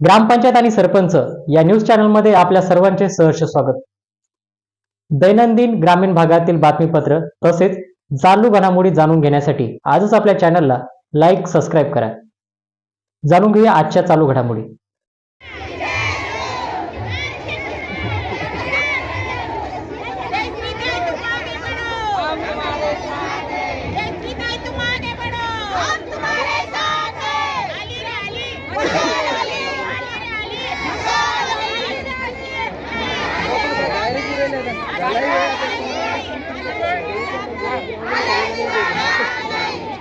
ग्रामपंचायत आणि सरपंच या न्यूज चॅनलमध्ये आपल्या सर्वांचे सहर्ष स्वागत. दैनंदिन ग्रामीण भागातील बातमीपत्र तसेच चालू घडामोडी जाणून घेण्यासाठी आजच आपल्या चॅनलला लाईक सबस्क्राईब करा. जाणून घेऊया आजच्या चालू घडामोडी. हम तुम्हारे साथ हैं जैसी नहीं तुम आगे बढ़ो हम तुम्हारे साथ हैं अली रे अली मशाल अली अली रे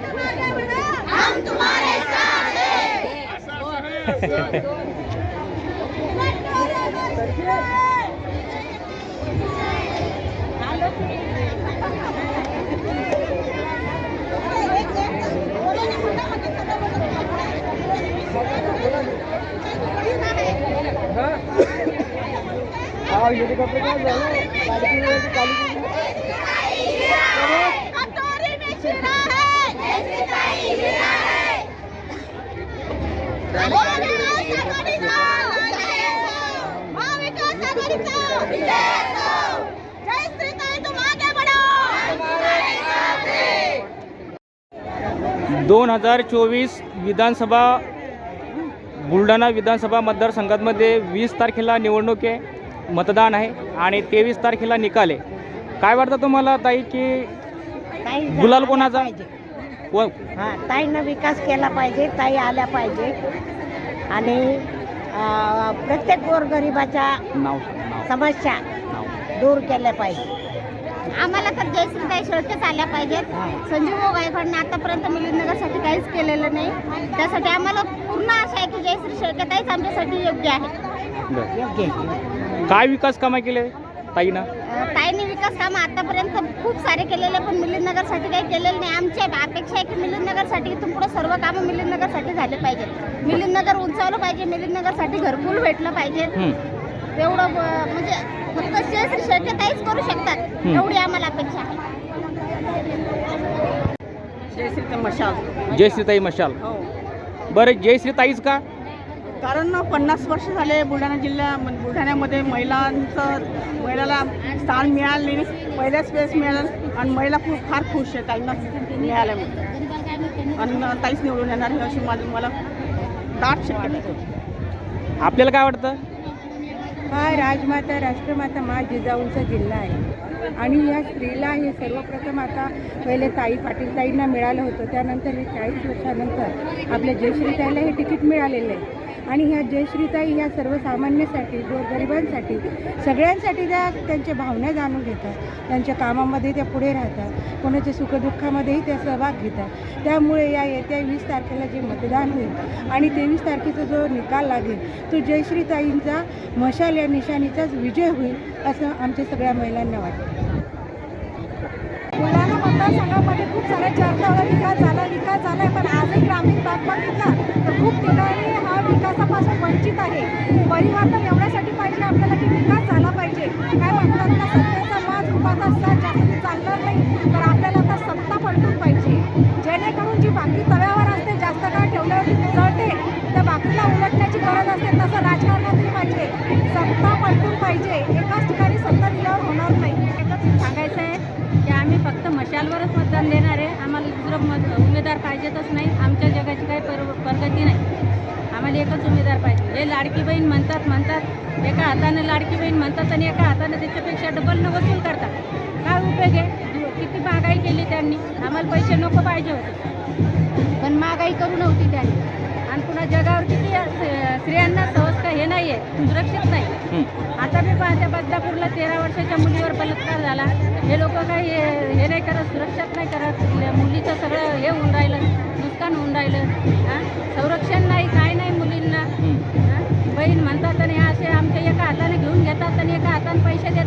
अली मशाल अली हम तुम्हारे साथ हैं कटोरी में शिरा है महाविकास आघाडीचा महाविकास आघाडीचा जय श्रीताई तुम आगे बढ़ो दोन हज़ार चोवीस विधानसभा बुलढाणा विधानसभा मतदारसंघामध्ये वीस तारखेला निवडणूक आहे. मतदान आहे आणि तेवीस तारखेला निकाल आहे. काय वाटतं तुम्हाला ताई की ताई गुलाल कोणाचा? कोण? हा ताईनं विकास केला पाहिजे ताई आल्या पाहिजे. आणि अं, प्रत्येक गोरगरिबाच्या नाव नाव समस्या नाव दूर केल्या पाहिजे. आम्हाला तर जयश्रीताई शेळकेच आल्या पाहिजेत. संजीव भाऊ गायकवाडने आतापर्यंत मिलिंदनगरसाठी काहीच केलेलं नाही. त्यासाठी आम्हाला पूर्ण आशा आहे की जयश्री शेळकेताईच आमच्यासाठी योग्य आहे. बरं. योग्य आहे. काय विकास कामं केले ताईनं? ताईंनी विकास कामं आतापर्यंत खूप सारे केलेले पण मिलिंदनगरसाठी काही केलेलं नाही. आमची अपेक्षा आहे की मिलिंदनगरसाठी इथून पुढे सर्व कामं मिलिंदनगरसाठी झाले पाहिजेत. मिलिंदनगर उंचावलं पाहिजे मिलिंदनगरसाठी घरकुल भेटलं पाहिजे हं. तेवढं अं, म्हणजे फक्त जयश्री शेळकेताईच करू शकतात. एवढी आम्हाला अपेक्षा आहे. जयश्री मशाल. जयश्रीताई मशाल. हो. बरं जयश्री ताईच का? कारण ना पन्नास वर्ष झाले बुलढाणा जिल्ह्या म- बुलढाण्यामध्ये महिलांचं महिलाला स्थान मिळालं नाही. पहिल्याच वेळेस मिळालं आणि महिला खूप फार खुश आहे ताईंना मिळाल्यामुळे आणि ताईच निवडून येणार ही अशी माझी मला दाट शक्यता आहे. आपल्याला काय वाटतं? हा राजमाता राष्ट्रमाता मा जिजाऊंचा जिल्हा आहे. आणि या स्त्रीला हे सर्वप्रथम आता पहिले ताई पाटील ताईंना मिळालं होतं. त्यानंतर हे चाळीस वर्षानंतर आपल्या जयश्रीताईला हे तिकीट मिळालेलं आहे. आणि ह्या जयश्रीताई ह्या सर्वसामान्यांसाठी गोरगरिबांसाठी सगळ्यांसाठी त्या त्यांच्या भावना जाणून घेतात. त्यांच्या कामामध्ये त्या पुढे राहतात. कोणाच्या सुखदुःखामध्येही त्या सहभाग घेतात. त्यामुळे या येत्या वीस तारखेला जे मतदान होईल आणि तेवीस तारखेचा जो निकाल लागेल तो जयश्रीताईंचा मशाल या निशाणीचाच विजय होईल असं आमच्या सगळ्या महिलांना वाटतं. मतदारसंघामध्ये खूप साऱ्या चर्चावर विकास झाला विकास झाला आहे पण आजही ग्रामीण भाग बघितला तर खूप ठिकाणी हा विकासापासून वंचित आहे. परिवर्तन एवढ्यासाठी पाहिजे आपल्याला की विकास झाला पाहिजे. काय म्हणतात ना सत्तेचा माज उपाचा साथ जास्त चालणार नाही तर आपल्याला आता सत्ता पलटून पाहिजे. जेणेकरून जी भाकरी तव्यावर असते जास्त काळ ठेवल्यावरती जळते. त्या भाकरीला उलटण्याची गरज असते तसं शालवरच मतदान देणार आहे? आम्हाला दुसरं मत उमेदवार पाहिजेतच नाही. आमच्या जगाची काही पर प्रगती नाही. आम्हाला एकच उमेदवार पाहिजे. हे लाडकी बहीण म्हणतात म्हणतात. एका हाताने लाडकी बहीण म्हणतात आणि एका हाताने त्याच्यापेक्षा डबल न वसूल करतात. काय उपयोग आहे? किती महागाई केली त्यांनी? आम्हाला पैसे नको पाहिजे होते. पण महागाई करू नव्हती त्यांनी. सुरक्षित नाही. आता मी पाहते बदलापूरला तेरा वर्षाच्या मुलीवर बलात्कार झाला. हे लोक काही हे हे नाही करत सुरक्षाच नाही करत. मुलीचं सगळं हे होऊन राहिलं नुकसान होऊन राहिलं. हां? संरक्षण नाही काय नाही मुलींना? बहीण म्हणतात आणि असे आमच्या एका हाताने घेऊन घेतात आणि एका हाताने पैसे देतात.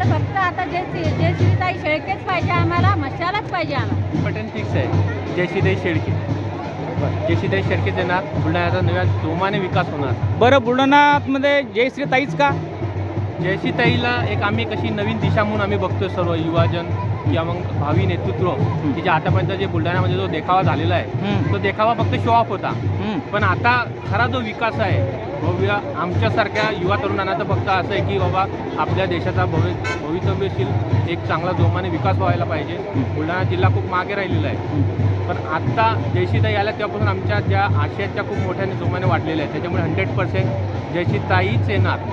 आम्हाला फक्त आता जे जे श्रीताई शेळकेच पाहिजे आम्हाला मशालाच पाहिजे आम्हाला. पॅटर्न फिक्स आहे. जयश्रीताई शेळके. जयश्रीताई शेळकेचे ना बुलढाण्याचा नव्या जोमाने विकास होणार. बरं बुलढाणामध्ये जयश्री ताईच का? जयसीताईला एक आम्ही कशी नवीन दिशा म्हणून आम्ही बघतोय सर्व युवाजन. किंवा मग भावी नेतृत्व की जे आतापर्यंत जे बुलढाण्यामध्ये जो देखावा झालेला आहे. तो देखावा फक्त शो ऑफ होता. पण आता खरा जो विकास आहे भव्य आमच्यासारख्या युवा तरुणांना तर फक्त असं आहे की बाबा आपल्या देशाचा भवि भवितव्यशील एक चांगला जोमाने विकास व्हायला पाहिजे. बुलढाणा जिल्हा खूप मागे राहिलेला आहे. पण आत्ता जयशीताई आल्या तेव्हापासून आमच्या ज्या आशयाच्या खूप मोठ्याने जोमाने वाढलेल्या आहेत. त्याच्यामुळे हंड्रेड पर्सेंट जयशीताईच येणार.